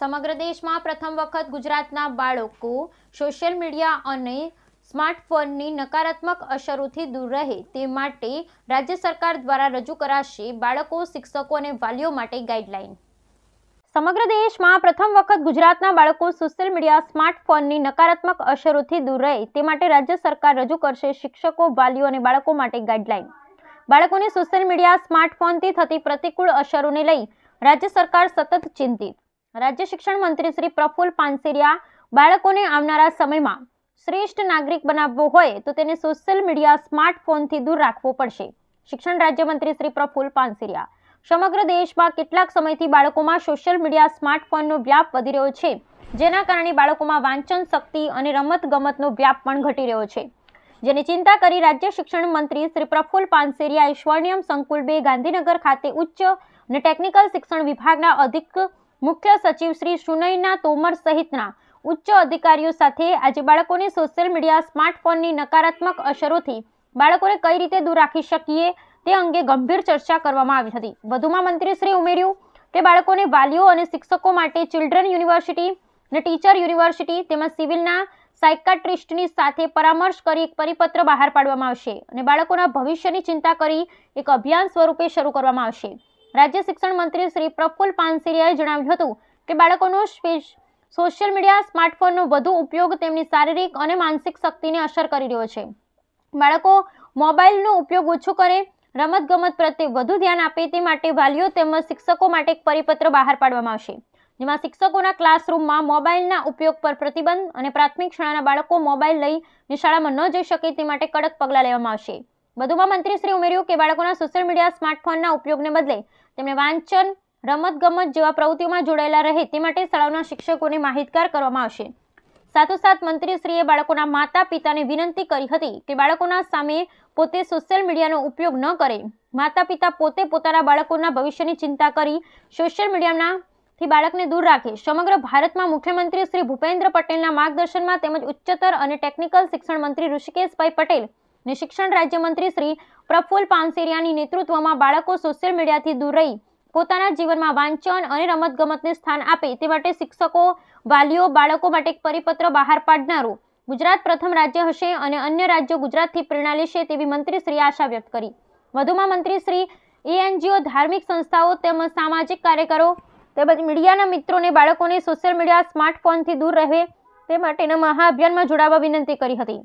સમગ્ર દેશમાં પ્રથમ વખત ગુજરાતના બાળકો સોશિયલ મીડિયા અને સ્માર્ટફોનની નકારાત્મક અસરોથી દૂર રહે તે માટે રાજ્ય સરકાર દ્વારા રજૂ કરાશે બાળકો, શિક્ષકો અને વાલીઓ માટે ગાઈડલાઈન. સમગ્ર દેશમાં પ્રથમ વખત ગુજરાતના બાળકો સોશિયલ મીડિયા, સ્માર્ટફોનની નકારાત્મક અસરોથી દૂર રહે તે માટે રાજ્ય સરકાર રજૂ કરશે શિક્ષકો, વાલીઓ અને બાળકો માટે ગાઈડલાઈન. બાળકોને સોશિયલ મીડિયા, સ્માર્ટફોનથી થતી પ્રતિકૂળ અસરોને લઈ રાજ્ય સરકાર સતત ચિંતિત. રાજ્ય શિક્ષણ મંત્રી શ્રી પ્રફુલ પાનસેરિયા બાળકોને આવનારા સમયમાં શ્રેષ્ઠ નાગરિક બનાવવો હોય તો તેને સોશિયલ મીડિયા સ્માર્ટફોનથી દૂર રાખવો પડશે. શિક્ષણ રાજ્યમંત્રી શ્રી પ્રફુલ પાનસેરિયા, સમગ્ર દેશમાં કેટલાક સમયથી બાળકોમાં સોશિયલ મીડિયા સ્માર્ટફોનનો વ્યાપ વધી રહ્યો છે, જેના કારણે બાળકોમાં વાંચન શક્તિ અને રમત ગમતનો વ્યાપ પણ ઘટી રહ્યો છે. જેની ચિંતા કરી રાજ્ય શિક્ષણ મંત્રી શ્રી પ્રફુલ પાનસેરિયાએ સ્વર્ણિયમ સંકુલ બે ગાંધીનગર ખાતે ઉચ્ચ અને ટેકનિકલ શિક્ષણ વિભાગના અધિક મુખ્ય સચિવ શ્રી સુનયના તોમર સહિતના ઉચ્ચ અધિકારીઓ સાથે આજે બાળકોને સોશિયલ મીડિયા સ્માર્ટફોનની નકારાત્મક અસરોથી બાળકોને કઈ રીતે દૂર રાખી શકીએ તે અંગે ગંભીર ચર્ચા કરવામાં આવી હતી. વધુમાં મંત્રીશ્રી ઉમેર્યું કે બાળકોને વાલીઓ અને શિક્ષકો માટે ચિલ્ડ્રન યુનિવર્સિટી અને ટીચર યુનિવર્સિટી તેમજ સિવિલના સાયકાટ્રિસ્ટની સાથે પરામર્શ કરી એક પરિપત્ર બહાર પાડવામાં આવશે અને બાળકોના ભવિષ્યની ચિંતા કરી એક અભિયાન સ્વરૂપે શરૂ કરવામાં આવશે. રાજ્ય શિક્ષણ મંત્રી શ્રી પ્રફુલ પાનસેરિયાએ જણાવ્યું હતું કે બાળકોનો સોશિયલ મીડિયા, સ્માર્ટફોનનો વધુ ઉપયોગ તેમની શારીરિક અને માનસિક શક્તિને અસર કરી રહ્યો છે. બાળકો મોબાઈલનો ઉપયોગ ઓછો કરે, રમતગમત પ્રત્યે વધુ ધ્યાન આપે તે માટે વાલીઓ તેમજ શિક્ષકો માટે એક પરિપત્ર બહાર પાડવામાં આવશે. જેમાં શિક્ષકોના ક્લાસરૂમમાં મોબાઈલના ઉપયોગ પર પ્રતિબંધ અને પ્રાથમિક શાળાના બાળકો મોબાઈલ લઈને શાળામાં ન જઈ શકે તે માટે કડક પગલાં લેવામાં આવશે. વધુમાં મંત્રીશ્રી ઉમેર્યું કે બાળકોના સોશિયલ મીડિયા સ્માર્ટફોનના ઉપયોગને બદલે તેમને વાંચન રમતગમત જેવા પ્રવૃત્તિઓમાં જોડાયેલા રહે તે માટે શાળાઓના શિક્ષકોને માહિતગાર કરવામાં આવશે. સાથોસાથ મંત્રીશ્રીએ બાળકોના માતા પિતાને વિનંતી કરી હતી કે બાળકોના સામે પોતે સોશિયલ મીડિયાનો ઉપયોગ ન કરે. માતા પિતા પોતે પોતાના બાળકોના ભવિષ્યની ચિંતા કરી સોશિયલ મીડિયાના થી બાળકને દૂર રાખે. સમગ્ર ભારતમાં મુખ્યમંત્રી શ્રી ભૂપેન્દ્ર પટેલના માર્ગદર્શનમાં તેમજ ઉચ્ચતર અને ટેકનિકલ શિક્ષણ મંત્રી ઋષિકેશભાઈ પટેલ અને શિક્ષણ રાજ્યમંત્રી શ્રી પ્રફુલ્લ પાનસેરિયાની નેતૃત્વમાં બાળકો સોશિયલ મીડિયાથી દૂર રહી, પોતાના જીવનમાં વાંચન અને રમતગમતને સ્થાન આપે તે માટે શિક્ષકો, વાલીઓ, બાળકો માટે એક પરિપત્ર બહાર પાડનારું ગુજરાત પ્રથમ રાજ્ય હશે અને અન્ય રાજ્યો ગુજરાતથી પ્રેરણા લેશે તેવી મંત્રીશ્રીએ આશા વ્યક્ત કરી. વધુમાં મંત્રીશ્રી એએનજીઓ, ધાર્મિક સંસ્થાઓ તેમજ સામાજિક કાર્યકરો તેમજ મીડિયાના મિત્રોને બાળકોને સોશિયલ મીડિયા, સ્માર્ટફોનથી દૂર રહે તે માટેના મહાઅભિયાનમાં જોડાવા વિનંતી કરી હતી.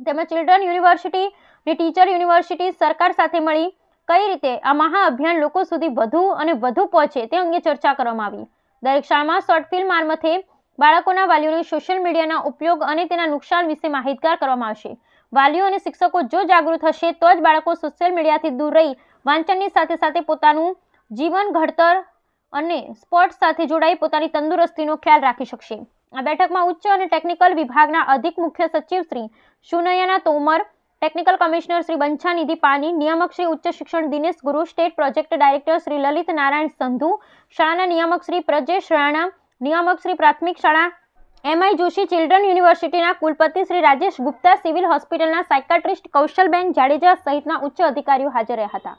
તેમજ ચિલ્ડ્રન યુનિવર્સિટી અને ટીચર યુનિવર્સિટી સરકાર સાથે મળી કઈ રીતે આ મહાઅભિયાન લોકો સુધી વધુ અને વધુ પહોંચે તે અંગે ચર્ચા કરવામાં આવી. દરેક શાળામાં શોર્ટ ફિલ્મ મારફતે બાળકોના વાલીઓને સોશિયલ મીડિયાના ઉપયોગ અને તેના નુકસાન વિશે માહિતગાર કરવામાં આવશે. વાલીઓ અને શિક્ષકો જો જાગૃત હશે તો જ બાળકો સોશિયલ મીડિયાથી દૂર રહી વાંચનની સાથે સાથે પોતાનું જીવન ઘડતર અને સ્પોર્ટ્સ સાથે જોડાઈ પોતાની તંદુરસ્તીનો ખ્યાલ રાખી શકશે. આ બેઠકમાં ઉચ્ચ અને ટેકનિકલ વિભાગના અધિક મુખ્ય સચિવ શ્રી સુનયના તોમર, ટેકનિકલ કમિશનર શ્રી બંછાનિધિ પાની, નિયામક શ્રી ઉચ્ચ શિક્ષણ Dinesh Guru, state project director Shri Lalit Narayan Sandhu, શાળાના નિયામક શ્રી પ્રજેશ રાણા, નિયામક શ્રી પ્રાથમિક શાળા એમઆઈ જોશી, ચિલ્ડ્રન યુનિવર્સિટીના કુલપતિ શ્રી રાજેશ ગુપ્તા, સિવિલ હોસ્પિટલના સાયકાટ્રિસ્ટ કૌશલબેન જાડેજા સહિતના ઉચ્ચ અધિકારીઓ હાજર રહ્યા હતા.